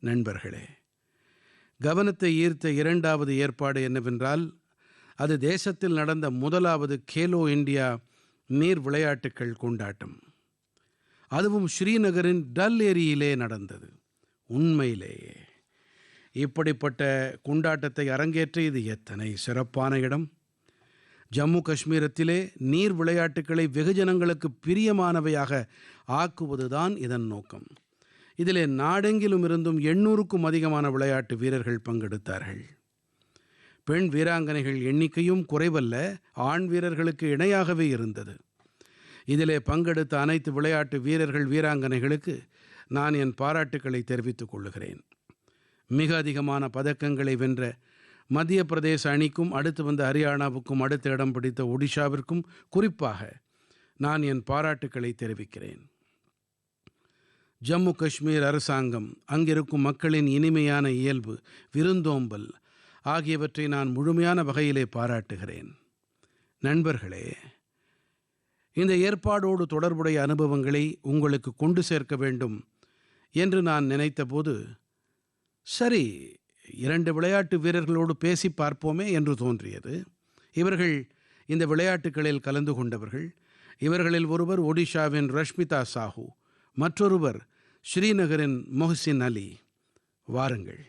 நண்பர்களே கவனத்தை ஈர்த்த இரண்டாவது ஏற்பாடு என்னவென்றால் அது தேசத்தில் நடந்த முதலாவது கேலோ இந்தியா நீர் விளையாட்டுக்கள் கொண்டாட்டம். அதுவும் ஸ்ரீநகரின் டல் ஏரியிலே நடந்தது உண்மையிலேயே. இப்படிப்பட்ட கொண்டாட்டத்தை அரங்கேற்ற இது எத்தனை சிறப்பான இடம். ஜம்மு காஷ்மீரத்திலே நீர் விளையாட்டுக்களை வெகுஜனங்களுக்கு பிரியமானவையாக ஆக்குவதுதான் இதன் நோக்கம். இதிலே நாடெங்கிலும் இருந்தும் எண்ணூறுக்கும் அதிகமான விளையாட்டு வீரர்கள் பங்கெடுத்தார்கள். பெண் வீராங்கனைகள் எண்ணிக்கையும் குறைவல்ல ஆண் வீரர்களுக்கு இணையாகவே இருந்தது. இதிலே பங்கெடுத்த அனைத்து விளையாட்டு வீரர்கள் வீராங்கனைகளுக்கு நான் என் பாராட்டுக்களை தெரிவித்துக் கொள்ளுகிறேன். மிக அதிகமான பதக்கங்களை வென்ற மத்திய பிரதேச அணிக்கும் அடுத்து வந்த ஹரியானாவுக்கும் அடுத்த இடம் பிடித்த ஒடிஷாவிற்கும் குறிப்பாக நான் என் பாராட்டுக்களை தெரிவிக்கிறேன். ஜம்மு காஷ்மீர் அரசாங்கம் அங்கிருக்கும் மக்களின் இனிமையான இயல்பு விருந்தோம்பல் ஆகியவற்றை நான் முழுமையான வகையிலே பாராட்டுகிறேன். நண்பர்களே இந்த ஏற்பாடோடு தொடர்புடைய அனுபவங்களை உங்களுக்கு கொண்டு சேர்க்க வேண்டும் என்று நான் நினைத்தபோது சரி இரண்டு விளையாட்டு வீரர்களோடு பேசி பார்ப்போமே என்று தோன்றியது. இவர்கள் இந்த விளையாட்டுகளில் கலந்து கொண்டவர்கள். இவர்களில் ஒருவர் ஒடிஷாவின் ரஷ்மிதா சாஹூ. மற்றொருவர் ஸ்ரீநகரின் மொஹசின் அலி. வாருங்கள்.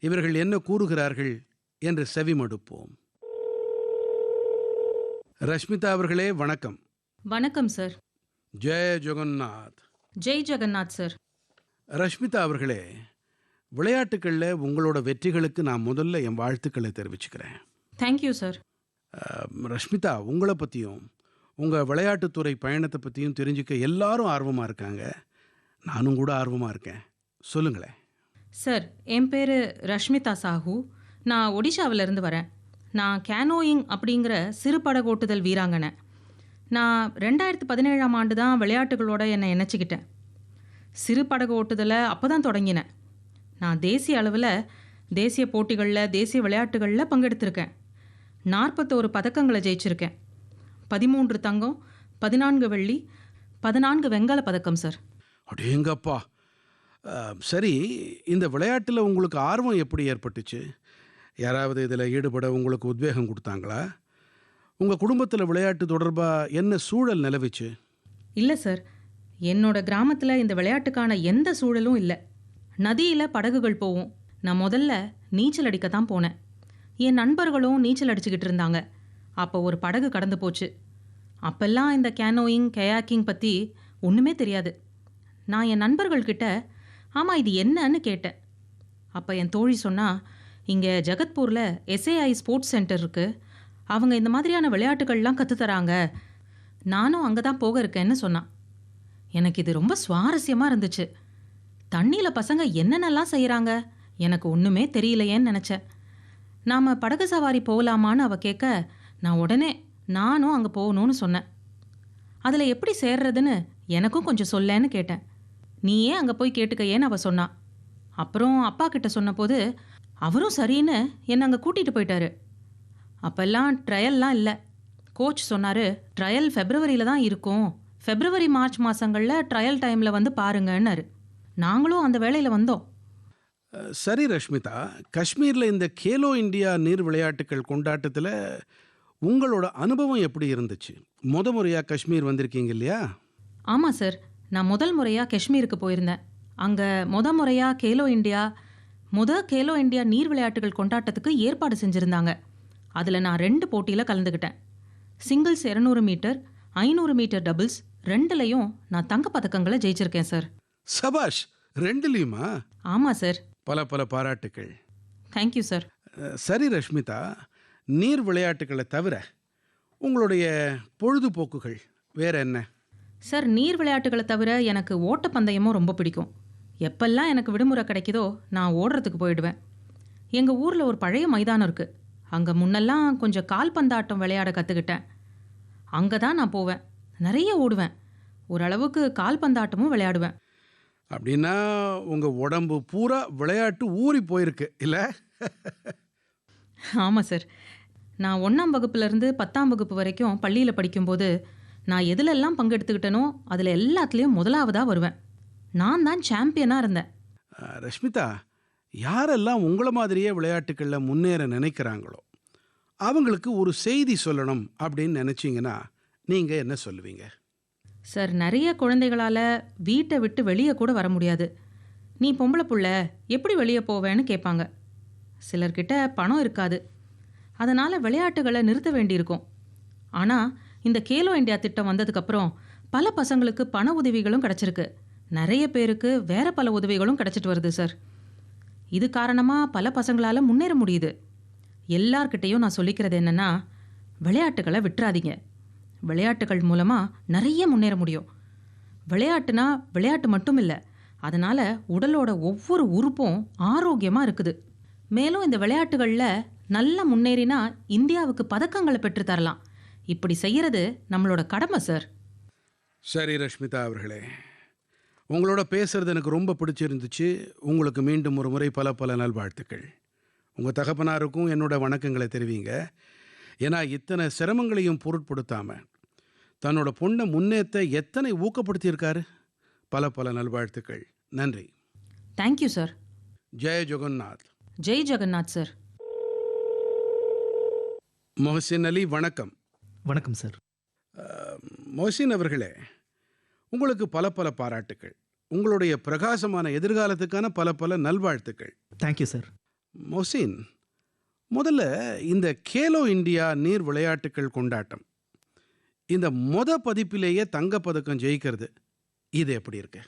இவர்கள் என்ன கூறுகிறார்கள் என்று செவிமடுப்போம். ரஷ்மிதா அவர்களே வணக்கம். வணக்கம் சார். ஜெய ஜெகநாத். ஜெய் ஜெகநாத் சார். ரஷ்மிதா அவர்களே விளையாட்டுகளில் உங்களோட வெற்றிகளுக்கு நான் முதல்ல என் வாழ்த்துக்களை தெரிவிச்சுக்கிறேன். Thank you sir. ரஷ்மிதா உங்களை பற்றியும் உங்கள் விளையாட்டுத்துறை பயணத்தை பற்றியும் தெரிஞ்சுக்க எல்லாரும் ஆர்வமாக இருக்காங்க. நானும் கூட ஆர்வமாக இருக்கேன். சொல்லுங்களேன். சார் என் பேர் ரஷ்மிதா சாஹூ. நான் ஒடிஷாவிலேருந்து வரேன். நான் கேனோயிங் அப்படிங்கிற சிறு படகோட்டுதல் வீராங்கனை. நான் ரெண்டாயிரத்து பதினேழாம் ஆண்டு தான் விளையாட்டுகளோட என்னை இணைச்சிக்கிட்டேன். சிறு படகு ஓட்டுதலை அப்போ தான் தொடங்கினேன். நான் தேசிய அளவில் தேசிய போட்டிகளில் தேசிய விளையாட்டுகளில் பங்கெடுத்திருக்கேன். நாற்பத்தோரு பதக்கங்களை ஜெயிச்சிருக்கேன். பதிமூன்று தங்கம் பதினான்கு வெள்ளி பதினான்கு வெண்கல பதக்கம் சார். அடேங்கப்பா. சரி இந்த விளையாட்டில் உங்களுக்கு ஆர்வம் எப்படி ஏற்பட்டுச்சு? யாராவது இதில் ஈடுபட உங்களுக்கு உத்வேகம் கொடுத்தாங்களா? உங்கள் குடும்பத்தில் விளையாட்டு தொடர்பாக என்ன சூழல் நிலவுச்சு? இல்லை சார். என்னோட கிராமத்தில் இந்த விளையாட்டுக்கான எந்த சூழலும் இல்லை. நதியில் படகுகள் போகும் நான் முதல்ல நீச்சல் அடிக்க தான் போனேன். என் நண்பர்களும் நீச்சல் அடிச்சுக்கிட்டு இருந்தாங்க. அப்போ ஒரு படகு கடந்து போச்சு. அப்பெல்லாம் இந்த கேனோயிங் கயாக்கிங் பற்றி ஒன்றுமே தெரியாது. நான் என் நண்பர்கள்கிட்ட ஆமாம் இது என்னன்னு கேட்டேன். அப்போ என் தோழி சொன்னால் இங்கே ஜெகத்பூரில் எஸ்ஏஐ ஸ்போர்ட்ஸ் சென்டர் இருக்குது அவங்க இந்த மாதிரியான விளையாட்டுகள்லாம் கற்றுத்தராங்க நானும் அங்கே தான் போக இருக்கேன்னு சொன்னான் எனக்கு இது ரொம்ப சுவாரஸ்யமாக இருந்துச்சு. தண்ணியில் பசங்க என்னென்னலாம் செய்கிறாங்க எனக்கு ஒன்றுமே தெரியலையேன்னு நினச்சேன். நாம் படகு சவாரி போகலாமான்னு அவள் கேட்க நான் உடனே நானும் அங்கே போகணும்னு சொன்னேன். அதில் எப்படி சேர்றதுன்னு எனக்கும் கொஞ்சம் சொல்லேன்னு கேட்டேன். நீ ஏன் அங்கே போய் கேட்டுக்கையேன்னு அவ சொன்னான் அப்புறம் அப்பா கிட்ட சொன்னபோது அவரும் சரின்னு என்னை அங்கே கூட்டிகிட்டு போயிட்டாரு. அப்போல்லாம் ட்ரையல்லாம் இல்லை. கோச் சொன்னார் ட்ரையல் ஃபெப்ரவரியில் தான் இருக்கும். ஃபெப்ரவரி மார்ச் மாதங்களில் ட்ரையல் டைமில் வந்து பாருங்கன்னாரு. நாங்களும் அந்த வேலையில் வந்தோம். சரி ரஷ்மிதா காஷ்மீரில் இந்த கேலோ இந்தியா நீர் விளையாட்டுகள் கொண்டாட்டத்தில் உங்களோட அனுபவம் எப்படி இருந்துச்சு? முத முறையாக காஷ்மீர் வந்திருக்கீங்க இல்லையா? ஆமாம் சார் நான் முதல் முறையாக காஷ்மீருக்கு போயிருந்தேன். அங்கே முத முறையாக கேலோ இந்தியா முத கேலோ இந்தியா நீர் விளையாட்டுகள் கொண்டாட்டத்துக்கு ஏற்பாடு செஞ்சுருந்தாங்க. அதில் நான் ரெண்டு போட்டியில் கலந்துக்கிட்டேன் சிங்கிள்ஸ் இரநூறு மீட்டர் ஐநூறு மீட்டர் டபுள்ஸ் ரெண்டுலையும் நான் தங்கப் பதக்கங்களை ஜெயிச்சிருக்கேன் சார் சபாஷ் ரெண்டுலேயுமா? ஆமாம் சார் பல பல பாராட்டுக்கள். தேங்க்யூ சார் சரி ரஷ்மிதா நீர் விளையாட்டுகளை தவிர உங்களுடைய பொழுதுபோக்குகள் வேற என்ன? சார் நீர் விளையாட்டுகளை தவிர எனக்கு ஓட்டப்பந்தயமும் ரொம்ப பிடிக்கும். எப்பெல்லாம் எனக்கு விடுமுறை கிடைக்குதோ நான் ஓடுறதுக்கு போயிடுவேன். எங்கள் ஊரில் ஒரு பழைய மைதானம் இருக்குது அங்கே முன்னெல்லாம் கொஞ்சம் கால்பந்தாட்டம் விளையாட கற்றுக்கிட்டேன் அங்கே தான் நான் போவேன். நிறைய ஓடுவேன். ஓரளவுக்கு கால்பந்தாட்டமும் விளையாடுவேன். அப்படின்னா உங்கள் உடம்பு பூரா விளையாட்டு ஊறி போயிருக்கு இல்லை? ஆமாம் சார் நான் ஒன்றாம் வகுப்புலேருந்து பத்தாம் வகுப்பு வரைக்கும் பள்ளியில் படிக்கும்போது நான் எதுலெல்லாம் பங்கெடுத்துக்கிட்டனோ அதில் எல்லாத்துலேயும் முதலாவதாக வருவேன். நான் தான் சாம்பியனாக இருந்தேன். ரஷ்மிதா யாரெல்லாம் உங்களை மாதிரியே விளையாட்டுகளில் முன்னேற நினைக்கிறாங்களோ அவங்களுக்கு ஒரு செய்தி சொல்லணும் அப்படின்னு நினச்சிங்கன்னா நீங்கள் என்ன சொல்லுவீங்க? சார் நிறைய குழந்தைகளால் வீட்டை விட்டு வெளியே கூட வர முடியாது. நீ பொம்பளை புள்ள எப்படி வெளியே போவேன்னு கேட்பாங்க. சிலர்கிட்ட பணம் இருக்காது. அதனால் விளையாட்டுகளை நிறுத்த வேண்டியிருக்கும். ஆனால் இந்த கேலோ இந்தியா திட்டம் வந்ததுக்கப்புறம் பல பசங்களுக்கு பண உதவிகளும் கிடச்சிருக்கு. நிறைய பேருக்கு வேற பல உதவிகளும் கிடச்சிட்டு வருது சார். இது காரணமாக பல பசங்களால் முன்னேற முடியுது. எல்லார்கிட்டேயும் நான் சொல்லிக்கிறது என்னென்னா விளையாட்டுகளை விட்டுறாதீங்க. விளையாட்டுகள் மூலமாக நிறைய முன்னேற முடியும். விளையாட்டுனா விளையாட்டு மட்டும் இல்லை அதனால் உடலோட ஒவ்வொரு உறுப்பும் ஆரோக்கியமாக இருக்குது. மேலும் இந்த விளையாட்டுகளில் நல்லா முன்னேறினா இந்தியாவுக்கு பதக்கங்களை பெற்று தரலாம். இப்படி செய்யறது நம்மளோட கடமை சார். சரி ரஷ்மிதா அவர்களே. உங்களோட பேசுறது எனக்கு ரொம்ப பிடிச்சிருந்துச்சு. உங்களுக்கு மீண்டும் ஒரு முறை பல பல நல்வாழ்த்துக்கள் உங்கள் தகப்பனாருக்கும் என்னோட வணக்கங்களை தெரிவிங்க. ஏன்னா இத்தனை சிரமங்களையும் பொருட்படுத்தாம தன்னோட பொண்ணை முன்னேற்ற எத்தனை ஊக்கப்படுத்தியிருக்காரு? பல பல நல்வாழ்த்துக்கள் நன்றி. தேங்க்யூ சார் ஜெய ஜெகநாத். ஜெய் ஜெகநாத் சார் மொஹசின் அலி வணக்கம். வணக்கம் சார் மொஹசின் அவர்களே உங்களுக்கு பல பல பாராட்டுக்கள். உங்களுடைய பிரகாசமான எதிர்காலத்துக்கான பல பல நல்வாழ்த்துக்கள். தேங்க்யூ சார் மொசின் முதல்ல இந்த கேலோ இந்தியா நீர் விளையாட்டுக்கள் கொண்டாட்டம். இந்த மொத பதிப்பிலேயே தங்கப்பதக்கம் ஜெயிக்கிறது. இது எப்படி இருக்கு?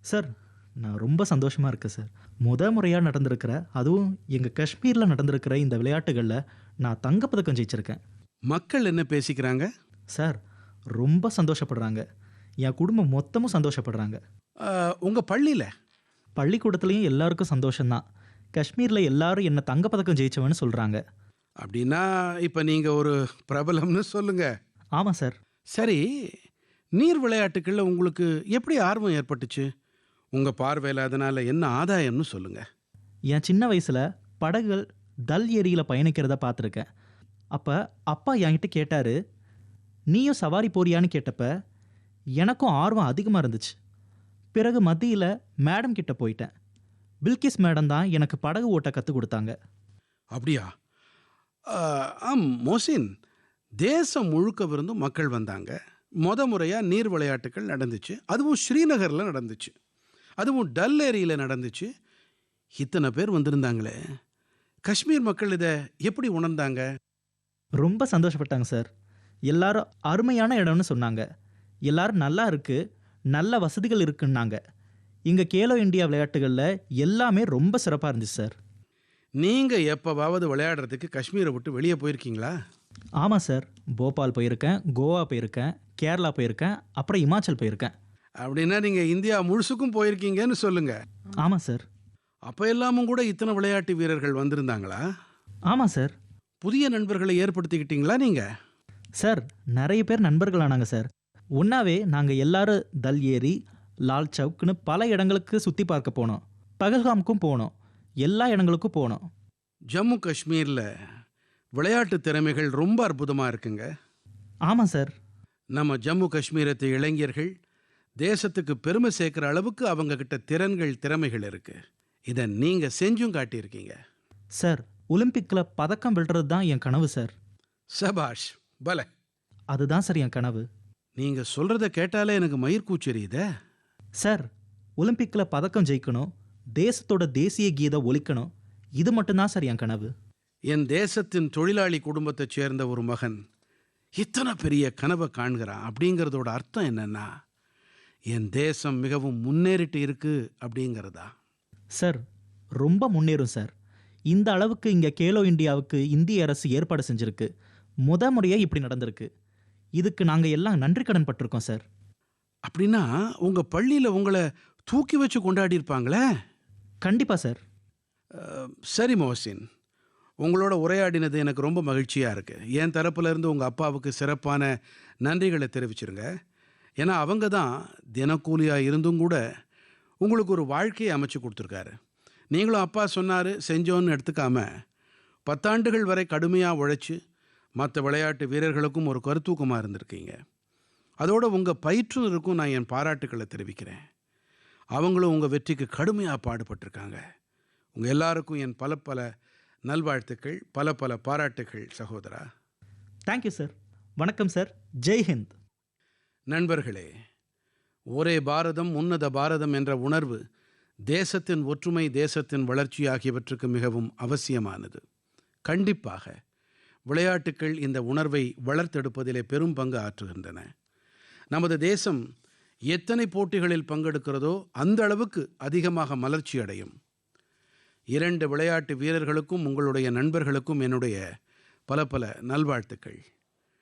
சார் நான் ரொம்ப சந்தோஷமாக இருக்கேன் சார் முத முறையாக நடந்திருக்கிற அதுவும் எங்கள் காஷ்மீரில் நடந்திருக்கிற இந்த விளையாட்டுகளில் நான் தங்கப்பதக்கம் ஜெயிச்சிருக்கேன். மக்கள் என்ன பேசிக்கிறாங்க? சார் ரொம்ப சந்தோஷப்படுறாங்க. என் குடும்பம் மொத்தமும் சந்தோஷப்படுறாங்க. அஹ், உங்க பள்ளியில? பள்ளிக்கூடத்துலேயும் எல்லாருக்கும் சந்தோஷம்தான். காஷ்மீரில் எல்லாரும் என்னை தங்கப்பதக்கம் ஜெயிச்சவன்னு சொல்கிறாங்க அப்படின்னா இப்போ நீங்க ஒரு பிரபலம்னு சொல்லுங்க. ஆமாம் சார். சரி நீர் விளையாட்டுகளில் உங்களுக்கு எப்படி ஆர்வம் ஏற்பட்டுச்சு? உங்க பார்வையில் அதனால என்ன ஆதாயம்னு சொல்லுங்க. என் சின்ன வயசில் படகுகள் டல் ஏரியில் பயணிக்கிறத பார்த்துருக்கேன். அப்போ அப்பா என்கிட்ட கேட்டார் நீயும் சவாரி போறியான்னு கேட்டப்ப எனக்கும் ஆர்வம் அதிகமாக இருந்துச்சு. பிறகு மத்தியில் மேடம் கிட்ட போயிட்டேன். பில்கிஸ் மேடம் தான் எனக்கு படகு ஓட்ட கற்றுக் கொடுத்தாங்க. அப்படியா? ஆம் மோசின் தேசம் முழுக்கவிருந்தும் மக்கள் வந்தாங்க. மொத முறையாக நீர் விளையாட்டுகள் நடந்துச்சு. அதுவும் ஸ்ரீநகரில் நடந்துச்சு. அதுவும் டல் ஏரியில் நடந்துச்சு. இத்தனை பேர் வந்திருந்தாங்களே. காஷ்மீர் மக்கள் இதை எப்படி உணர்ந்தாங்க? ரொம்ப சந்தோஷப்பட்டாங்க சார். எல்லாரும் அருமையான இடம்னு சொன்னாங்க. எல்லாரும் நல்லா இருக்கு நல்ல வசதிகள் இருக்குன்னாங்க. இங்கே கேலோ இந்தியா விளையாட்டுகளில் எல்லாமே ரொம்ப சிறப்பாக இருந்துச்சு சார். நீங்கள் எப்போவாவது விளையாடுறதுக்கு காஷ்மீரை விட்டு வெளியே போயிருக்கீங்களா? ஆமாம் சார். போபால் போயிருக்கேன் கோவா போயிருக்கேன் கேரளா போயிருக்கேன் அப்புறம் இமாச்சல் போயிருக்கேன். அப்படின்னா நீங்கள் இந்தியா முழுசுக்கும் போயிருக்கீங்கன்னு சொல்லுங்கள் ஆமாம் சார். அப்போ எல்லாமும் கூட இத்தனை விளையாட்டு வீரர்கள் வந்திருந்தாங்களா? ஆமாம் சார். புதிய நண்பர்களை ஏற்படுத்திக்கிட்டீங்களா நீங்கள் சார் நிறைய பேர் நண்பர்களானாங்க சார். ஒன்றாவே நாங்கள் எல்லாரும் தல் ஏரி லால் சவுக்குன்னு பல இடங்களுக்கு சுற்றி பார்க்க போனோம். பகல்காமுக்கும் போனோம். எல்லா இடங்களுக்கும் போனோம். ஜம்மு காஷ்மீரில் விளையாட்டு திறமைகள் ரொம்ப அற்புதமாக இருக்குங்க. ஆமாம் சார். நம்ம ஜம்மு காஷ்மீரத்து இளைஞர்கள் தேசத்துக்கு பெருமை சேர்க்குற அளவுக்கு அவங்க கிட்ட திறன்கள் திறமைகள் இருக்கு. இதை நீங்கள் செஞ்சும் காட்டியிருக்கீங்க. சார் ஒலிம்பிக்கில் பதக்கம் வெல்றது தான் என் கனவு சார். சபாஷ் பல. அதுதான் சார் என் கனவு. நீங்கள் சொல்கிறத கேட்டாலே எனக்கு மயிர்கூச்செரியுதே சார் ஒலிம்பிக்கில் பதக்கம் ஜெயிக்கணும் தேசத்தோட தேசிய கீதை ஒலிக்கணும் இது மட்டும்தான் சார் என் கனவு. என் தேசத்தின் தொழிலாளி குடும்பத்தைச் சேர்ந்த ஒரு மகன் இத்தனை பெரிய கனவை காண்கிறான் அப்படிங்கிறதோட அர்த்தம் என்னன்னா என் தேசம் மிகவும் முன்னேறிட்டு இருக்கு அப்படிங்கிறதா. சார் ரொம்ப முன்னேறும் சார். இந்த அளவுக்கு இங்கே கேலோ இந்தியாவுக்கு இந்திய அரசு ஏற்பாடு செஞ்சிருக்கு. முத முறையாக இப்படி நடந்திருக்கு. இதுக்கு நாங்கள் எல்லாம் நன்றி கடன் பட்டிருக்கோம் சார். அப்படின்னா உங்கள் பள்ளியில் உங்களை தூக்கி வச்சு கொண்டாடி இருப்பாங்களே? கண்டிப்பாக சார். சரி மோசின். உங்களோட உரையாடினது எனக்கு ரொம்ப மகிழ்ச்சியாக இருக்குது என் தரப்புல இருந்து உங்கள் அப்பாவுக்கு சிறப்பான நன்றிகளை தெரிவிச்சிருங்க. ஏன்னா அவங்க தான் தினக்கூலியாக இருந்தும் கூட உங்களுக்கு ஒரு வாழ்க்கையை அமைச்சு கொடுத்துருக்காரு. நீங்களும் அப்பா சொன்னார் செஞ்சோன்னு எடுத்துக்காம பத்தாண்டுகள் வரை கடுமையாக உழைச்சி மற்ற விளையாட்டு வீரர்களுக்கும் ஒரு கருத்தூக்கமாக இருந்திருக்கீங்க. அதோட உங்கள் பயிற்றுனருக்கும் நான் என் பாராட்டுக்களை தெரிவிக்கிறேன். அவங்களும் உங்கள் வெற்றிக்கு கடுமையாக பாடுபட்டிருக்காங்க. உங்கள் எல்லாருக்கும் என் பல பல நல்வாழ்த்துக்கள் பல பல பாராட்டுகள் சகோதரா. தேங்க்யூ சார் வணக்கம் சார் ஜெய் ஹிந்த். நண்பர்களே ஒரே பாரதம் உன்னத பாரதம் என்ற உணர்வு தேசத்தின் ஒற்றுமை தேசத்தின் வளர்ச்சி ஆகியவற்றுக்கு மிகவும் அவசியமானது. கண்டிப்பாக விளையாட்டுக்கள் இந்த உணர்வை வளர்த்தெடுப்பதிலே பெரும் பங்கு ஆற்றுகின்றன. நமது தேசம் எத்தனை போட்டிகளில் பங்கெடுக்கிறதோ அந்த அளவுக்கு அதிகமாக மலர்ச்சி அடையும். இரண்டு விளையாட்டு வீரர்களுக்கும் உங்களுடைய நண்பர்களுக்கும் என்னுடைய பல பல நல்வாழ்த்துக்கள்.